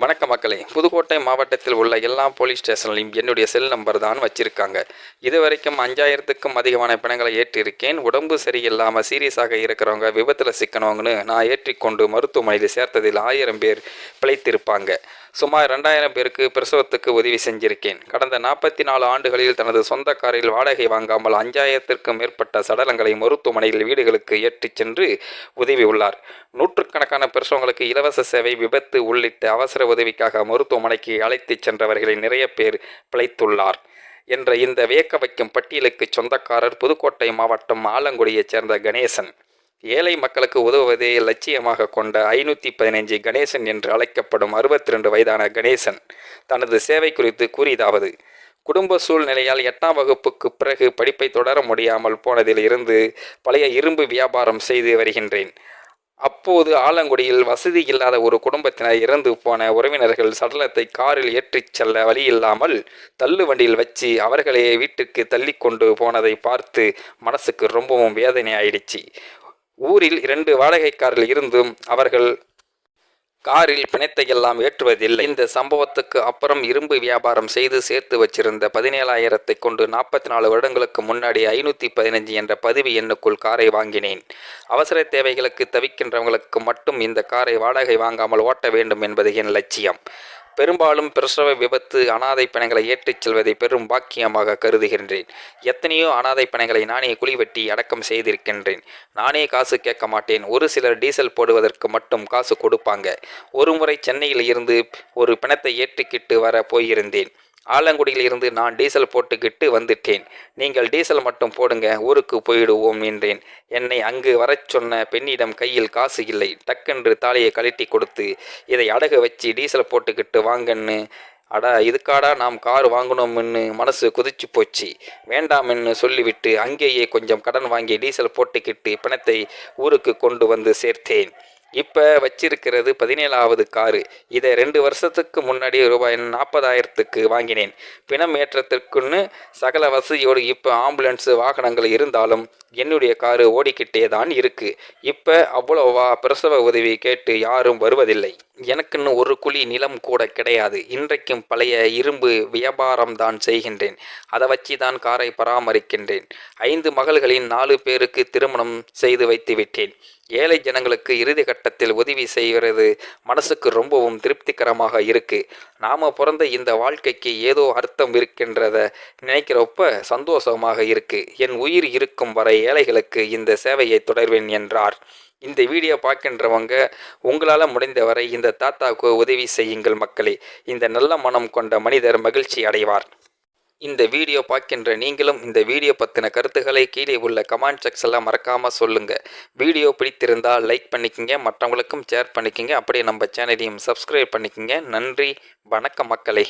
வணக்க மக்களே. புதுக்கோட்டை மாவட்டத்தில் உள்ள எல்லா போலீஸ் ஸ்டேஷன்லையும் என்னுடைய செல் நம்பர் தான் வச்சுருக்காங்க. இதுவரைக்கும் அஞ்சாயிரத்துக்கும் அதிகமான பிணங்களை ஏற்றிருக்கேன். உடம்பு சரியில்லாமல் சீரியஸாக இருக்கிறவங்க விபத்தில் சிக்கனவங்கன்னு நான் ஏற்றிக்கொண்டு மருத்துவமனையில் சேர்த்ததில் ஆயிரம் பேர் பிழைத்திருப்பாங்க. சுமார் ரெண்டாயிரம் பேருக்கு பிரசவத்துக்கு உதவி செஞ்சிருக்கேன். கடந்த நாற்பத்தி நாலு ஆண்டுகளில் தனது சொந்த காரில் வாடகை வாங்காமல் அஞ்சாயிரத்திற்கும் மேற்பட்ட சடலங்களை மருத்துவமனையில் வீடுகளுக்கு ஏற்றிச் சென்று உதவி உள்ளார். நூற்றுக்கணக்கான பிரசவங்களுக்கு இலவச சேவை விபத்து உள்ளிட்ட அவசர உதவிக்காக மருத்துவமனைக்கு அழைத்துச் சென்றவர்களில் நிறைய பேர் பிழைத்துள்ளார் என்ற இந்த வியக்க வைக்கும் பட்டியலுக்கு சொந்தக்காரர் புதுக்கோட்டை மாவட்டம் ஆலங்குடியைச் சேர்ந்த கணேசன். ஏழை மக்களுக்கு உதவுவதே லட்சியமாக கொண்ட ஐநூற்றி பதினைஞ்சு கணேசன் என்று அழைக்கப்படும் அறுபத்தி ரெண்டு வயதான கணேசன் தனது சேவை குறித்து கூறியதாவது குடும்ப சூழ்நிலையால் எட்டாம் வகுப்புக்கு பிறகு படிப்பை தொடர முடியாமல் போனதில் இருந்து பழைய இரும்பு வியாபாரம் செய்து வருகின்றேன். அப்போது ஆலங்குடியில் வசதி இல்லாத ஒரு குடும்பத்தினர் இறந்து போன உறவினர்கள் சடலத்தை காரில் ஏற்றிச் செல்ல வழியில்லாமல் தள்ளு வண்டியில் வச்சு அவர்களே வீட்டுக்கு தள்ளி கொண்டு போனதை பார்த்து மனசுக்கு ரொம்பவும் வேதனை ஆயிடுச்சு ஊரில் இரண்டு வாடகைக்காரில் இருந்தும் அவர்கள் காரில் பிணத்தை எல்லாம் ஏற்றுவதில்லை. இந்த சம்பவத்துக்கு அப்புறம் இரும்பு வியாபாரம் செய்து சேர்த்து வச்சிருந்த பதினேழாயிரத்தை கொண்டு நாற்பத்தி நாலு வருடங்களுக்கு முன்னாடி ஐநூற்றி பதினஞ்சு என்ற பதிவு எண்ணுக்குள் காரை வாங்கினேன். அவசர தேவைகளுக்கு தவிக்கின்றவங்களுக்கு மட்டும் இந்த காரை வாடகை வாங்காமல் ஓட்ட வேண்டும் என்பது என் லட்சியம். பெரும்பாலும் பிரசவ விபத்து அனாதை பிணங்களை ஏற்றிச் செல்வதை பெரும் பாக்கியமாக கருதுகின்றேன். எத்தனையோ அனாதை பிணங்களை நானே குழிவெட்டி அடக்கம் செய்திருக்கின்றேன். நானே காசு கேட்க மாட்டேன். ஒரு சிலர் டீசல் போடுவதற்கு மட்டும் காசு கொடுப்பாங்க. ஒரு முறை சென்னையில் இருந்து ஒரு பிணத்தை ஏற்றிக்கிட்டு வர போயிருந்தேன். ஆலங்குடியில் இருந்து நான் டீசல் போட்டுக்கிட்டு வந்துட்டேன். நீங்கள் டீசல் மட்டும் போடுங்க ஊருக்கு போயிடுவோம் என்றேன். என்னை அங்கு வரச் சொன்ன பெண்ணிடம் கையில் காசு இல்லை. டக்கென்று தாலியை கழட்டி கொடுத்து இதை அடகு வச்சு டீசல் போட்டுக்கிட்டு வாங்கன்னு. அடா இதுக்காடா நாம் கார் வாங்கணும்னு மனசு குதிச்சு போச்சு. வேண்டாம்னு சொல்லிவிட்டு அங்கேயே கொஞ்சம் கடன் வாங்கி டீசல் போட்டுக்கிட்டு பிணத்தை ஊருக்கு கொண்டு வந்து சேர்த்தேன். இப்போ வச்சிருக்கிறது பதினேழாவது காரு. இதை ரெண்டு வருஷத்துக்கு முன்னாடி ரூபாய் நாற்பதாயிரத்துக்கு வாங்கினேன். பிணம் ஏற்றத்திற்குன்னு சகல வசதியோடு இப்போ ஆம்புலன்ஸு வாகனங்கள் இருந்தாலும் என்னுடைய காரு ஓடிக்கிட்டே தான் இருக்கு. இப்போ அவ்வளோவா பிரசவ உதவி கேட்டு யாரும் வருவதில்லை. எனக்குன்னு ஒரு குழி நிலம் கூட கிடையாது. இன்றைக்கும் பழைய இரும்பு வியாபாரம் தான் செய்கின்றேன். அதை வச்சு தான் காரை பராமரிக்கின்றேன். ஐந்து மகள்களின் நாலு பேருக்கு திருமணம் செய்து வைத்து விட்டேன். ஏழை ஜனங்களுக்கு இறுதி கட்டத்தில் உதவி செய்கிறது மனசுக்கு ரொம்பவும் திருப்திகரமாக இருக்கு. நாம பிறந்த இந்த வாழ்க்கைக்கு ஏதோ அர்த்தம் இருக்கின்றத நினைக்கிறப்ப சந்தோஷமாக இருக்கு. என் உயிர் இருக்கும் வரை ஏழைகளுக்கு இந்த சேவையை தொடர்வேன் என்றார். இந்த வீடியோ பார்க்கின்றவங்க உங்களால் முடிந்தவரை இந்த தாத்தாவுக்கு உதவி செய்யுங்கள் மக்களே. இந்த நல்ல மனம் கொண்ட மனிதர் மகிழ்ச்சி அடைவார். இந்த வீடியோ பார்க்கின்ற நீங்களும் இந்த வீடியோ பற்றின கருத்துக்களை கீழே உள்ள கமெண்ட் எல்லாம் மறக்காமல் சொல்லுங்கள் வீடியோ பிடித்திருந்தால் லைக் பண்ணிக்கோங்க மற்றவங்களுக்கும் ஷேர் பண்ணிக்கோங்க. அப்படியே நம்ம சேனலையும் சப்ஸ்கிரைப் பண்ணிக்கங்க. நன்றி வணக்கம் மக்களே.